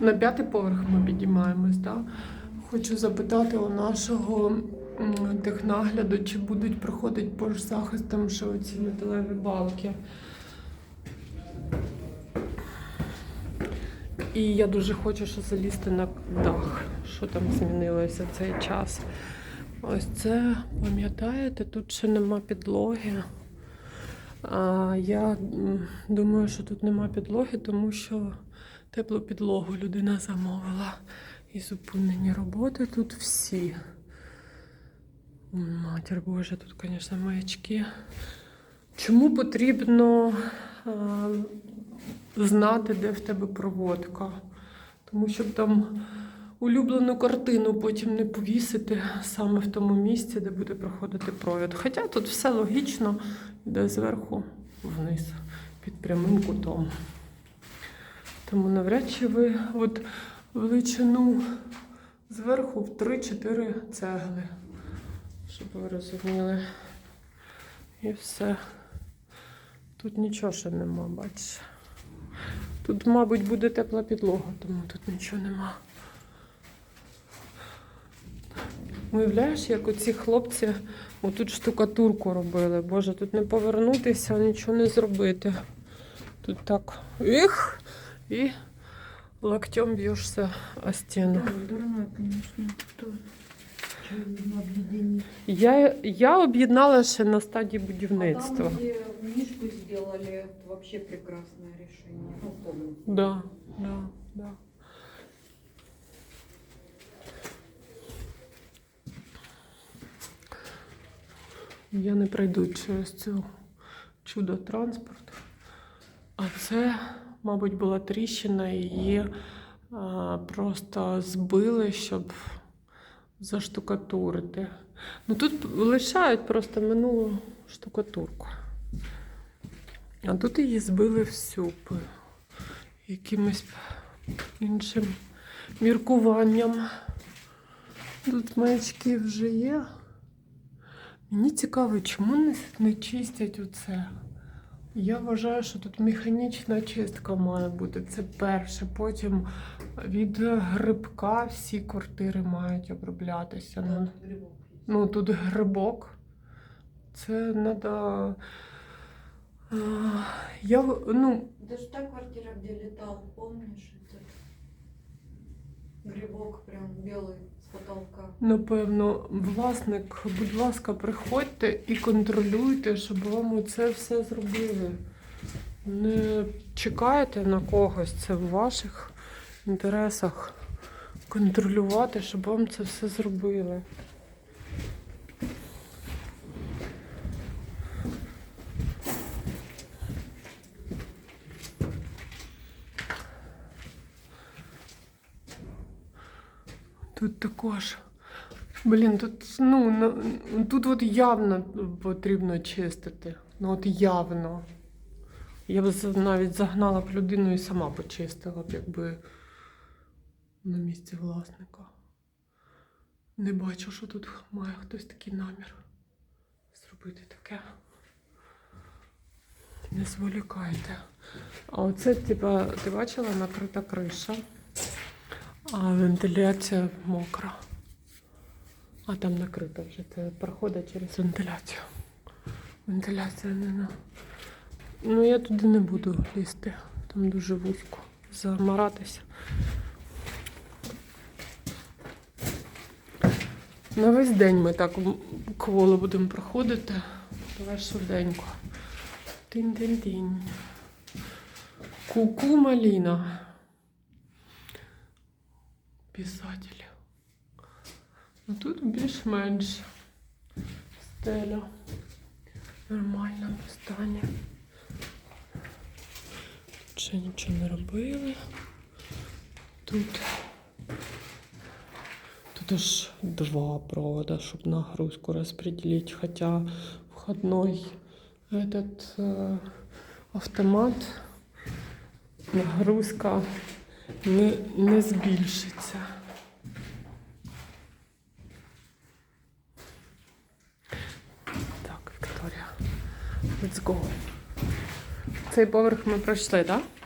На п'ятий поверх ми підіймаємось, так? Хочу запитати у нашого технагляду, чи будуть проходити по захистам ще оці металеві балки. І я дуже хочу ще залізти на дах, що там змінилося в цей час. Ось це, пам'ятаєте, тут ще нема підлоги. А я думаю, що тут нема підлоги, тому що теплу підлогу людина замовила. І зупинені роботи тут всі. Матір Божа, тут, звісно, маячки. Чому потрібно а, знати, де в тебе проводка? Тому щоб там улюблену картину потім не повісити саме в тому місці, де буде проходити провід. Хоча тут все логічно, йде зверху вниз під прямим кутом. Тому навряд чи ви от величину зверху в 3-4 цегли, щоб ви розуміли. І все. Тут нічого ще нема, бачиш. Тут, мабуть, буде тепла підлога, тому тут нічого нема. Уявляєш, як оці хлопці отут штукатурку робили. Боже, тут не повернутися, нічого не зробити. Тут так їх і локтем б'єшся о стіну. Дурно, конечно. Я, я об'єднала ще на стадії А будівництва. там, где книжку это вообще прекрасное решение. Ну, помните. Да, да, да. Я не пройду через цю чудо транспорт. А це, мабуть, була тріщина, її просто збили, щоб заштукатурити. Ну тут лишають просто минулу штукатурку. А тут її збили всю якимось іншим міркуванням. Тут маячки вже є. Мені цікаво, чому не чистять оце. Я вважаю, що тут механічна чистка має бути. Це перше. Потім від грибка всі квартири мають оброблятися. Ну. Ну, тут грибок. Це треба. Я, ну, Даже та квартира, летал, помнишь? Это грибок прям белый с потолка. напевно, власник, будь ласка, приходьте і контролюйте, щоб вам це все зробили. Не чекайте на когось, це в ваших інтересах контролювати, щоб вам це все зробили. Тут також. Блін, тут, ну, тут от явно потрібно чистити. Ну от явно. Я б навіть загнала б людину і сама почистила б, якби на місці власника. Не бачу, що тут має хтось такий намір зробити таке. Не зволікайте. А оце, типа, ти бачила накрита криша, а вентиляція мокра. А там накрита вже. Це проходить через вентиляцію. Вентиляція не на. Ну, я туди не буду лізти. Там дуже вузько. Замаратися. На весь день ми так м, кволо будемо проходити. Давай швиденько. Тинь-тинь-тинь. Ку-ку Маліна. Писатель. Ну тут більш-менш стеля в нормальному стані. Тут ще нічого не робили. Тут. Тут аж два провода, щоб нагрузку распределить. Хотя входной этот э, автомат нагрузка не, не збільшиться. Так, Вікторія. Let's go. Цей поверх ми пройшли, так? Да?